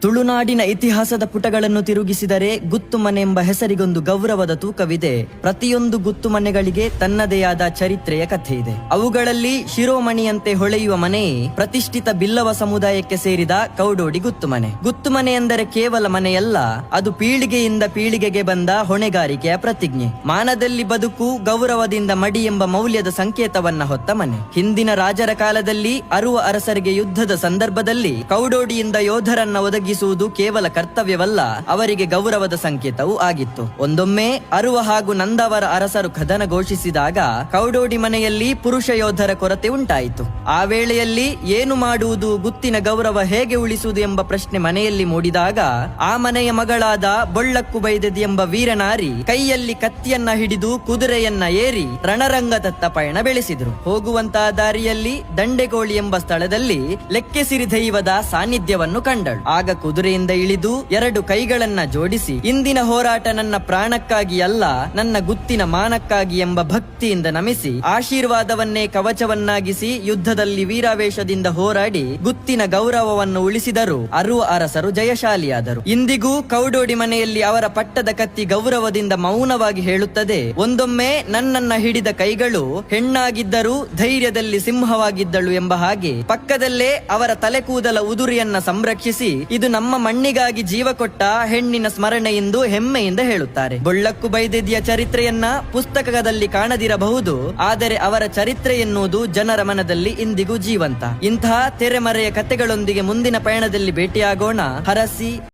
ತುಳುನಾಡಿನ ಇತಿಹಾಸದ ಪುಟಗಳನ್ನು ತಿರುಗಿಸಿದರೆ ಗುತ್ತುಮನೆ ಎಂಬ ಹೆಸರಿಗೊಂದು ಗೌರವದ ತೂಕವಿದೆ. ಪ್ರತಿಯೊಂದು ಗುತ್ತುಮನೆಗಳಿಗೆ ತನ್ನದೇ ಆದ ಚರಿತ್ರೆಯ ಕಥೆ ಇದೆ ಅವುಗಳಲ್ಲಿ ಶಿರೋಮಣಿಯಂತೆ ಹೊಳೆಯುವ ಮನೆಯೇ ಪ್ರತಿಷ್ಠಿತ ಬಿಲ್ಲವ ಸಮುದಾಯಕ್ಕೆ ಸೇರಿದ ಕೌಡೋಡಿ ಗುತ್ತುಮನೆ. ಗುತ್ತುಮನೆ ಎಂದರೆ ಕೇವಲ ಮನೆಯಲ್ಲ, ಅದು ಪೀಳಿಗೆಯಿಂದ ಪೀಳಿಗೆಗೆ ಬಂದ ಹೊಣೆಗಾರಿಕೆಯ ಪ್ರತಿಜ್ಞೆ. ಮಾನದಲ್ಲಿ ಬದುಕು, ಗೌರವದಿಂದ ಮಡಿ ಎಂಬ ಮೌಲ್ಯದ ಸಂಕೇತವನ್ನ ಹೊತ್ತ ಮನೆ. ಹಿಂದಿನ ರಾಜರ ಕಾಲದಲ್ಲಿ ಅರುವ ಅರಸರಿಗೆ ಯುದ್ಧದ ಸಂದರ್ಭದಲ್ಲಿ ಕೌಡೋಡಿಯಿಂದ ಯೋಧರನ್ನ ಒದಗಿಸುವುದು ಕೇವಲ ಕರ್ತವ್ಯವಲ್ಲ, ಅವರಿಗೆ ಗೌರವದ ಸಂಕೇತವೂ ಆಗಿತ್ತು. ಒಂದೊಮ್ಮೆ ಅರುವ ಹಾಗೂ ನಂದವರ ಅರಸರು ಕದನ ಘೋಷಿಸಿದಾಗ ಕೌಡೋಡಿ ಮನೆಯಲ್ಲಿ ಪುರುಷ ಯೋಧರ ಕೊರತೆ ಉಂಟಾಯಿತು. ಆ ವೇಳೆಯಲ್ಲಿ ಏನು ಮಾಡುವುದು, ಗುತ್ತಿನ ಗೌರವ ಹೇಗೆ ಉಳಿಸುವುದು ಎಂಬ ಪ್ರಶ್ನೆ ಮನೆಯಲ್ಲಿ ಮೂಡಿದಾಗ, ಆ ಮನೆಯ ಮಗಳಾದ ಬೊಳ್ಳಕ್ಕು ಬೈದದಿ ಎಂಬ ವೀರನಾರಿ ಕೈಯಲ್ಲಿ ಕತ್ತಿಯನ್ನ ಹಿಡಿದು ಕುದುರೆಯನ್ನ ಏರಿ ರಣರಂಗದತ್ತ ಪಯಣ ಬೆಳೆಸಿದ್ರು. ಹೋಗುವಂತಹ ದಾರಿಯಲ್ಲಿ ದಂಡೆಗೋಳಿ ಎಂಬ ಸ್ಥಳದಲ್ಲಿ ಲೆಕ್ಕೆಸಿರಿ ದೈವದ ಸಾನ್ನಿಧ್ಯವನ್ನು ಕಂಡಳು. ಆಗ ಕುದುರೆಯಿಂದ ಇಳಿದು ಎರಡು ಕೈಗಳನ್ನ ಜೋಡಿಸಿ, ಇಂದಿನ ಹೋರಾಟ ನನ್ನ ಪ್ರಾಣಕ್ಕಾಗಿ ಅಲ್ಲ, ನನ್ನ ಗುತ್ತಿನ ಮಾನಕ್ಕಾಗಿ ಎಂಬ ಭಕ್ತಿಯಿಂದ ನಮಿಸಿ, ಆಶೀರ್ವಾದವನ್ನೇ ಕವಚವನ್ನಾಗಿಸಿ ಯುದ್ಧದಲ್ಲಿ ವೀರಾವೇಶದಿಂದ ಹೋರಾಡಿ ಗುತ್ತಿನ ಗೌರವವನ್ನು ಉಳಿಸಿದರು. ಅರು ಅರಸರು ಜಯಶಾಲಿಯಾದರು. ಇಂದಿಗೂ ಕೌಡೋಡಿ ಮನೆಯಲ್ಲಿ ಅವರ ಪಟ್ಟದ ಕತ್ತಿ ಗೌರವದಿಂದ ಮೌನವಾಗಿ ಹೇಳುತ್ತದೆ. ಒಂದೊಮ್ಮೆ ನನ್ನನ್ನ ಹಿಡಿದ ಕೈಗಳು ಹೆಣ್ಣಾಗಿದ್ದರೂ ಧೈರ್ಯದಲ್ಲಿ ಸಿಂಹವಾಗಿದ್ದಳು ಎಂಬ ಹಾಗೆ ಪಕ್ಕದಲ್ಲೇ ಅವರ ತಲೆ ಕೂದಲ ಉದುರಿಯನ್ನ ಸಂರಕ್ಷಿಸಿ ಇದು ನಮ್ಮ ಮಣ್ಣಿಗಾಗಿ ಜೀವ ಕೊಟ್ಟ ಹೆಣ್ಣಿನ ಸ್ಮರಣೆ ಎಂದು ಹೆಮ್ಮೆಯಿಂದ ಹೇಳುತ್ತಾರೆ. ಬೊಳ್ಳಕ್ಕು ಬೈದೆದಿಯ ಚರಿತ್ರೆಯನ್ನ ಪುಸ್ತಕದಲ್ಲಿ ಕಾಣದಿರಬಹುದು, ಆದರೆ ಅವರ ಚರಿತ್ರೆ ಎನ್ನುವುದು ಜನರ ಮನದಲ್ಲಿ ಇಂದಿಗೂ ಜೀವಂತ. ಇಂತಹ ತೆರೆಮರೆಯ ಕಥೆಗಳೊಂದಿಗೆ ಮುಂದಿನ ಪಯಣದಲ್ಲಿ ಭೇಟಿಯಾಗೋಣ. ಹರಸಿ.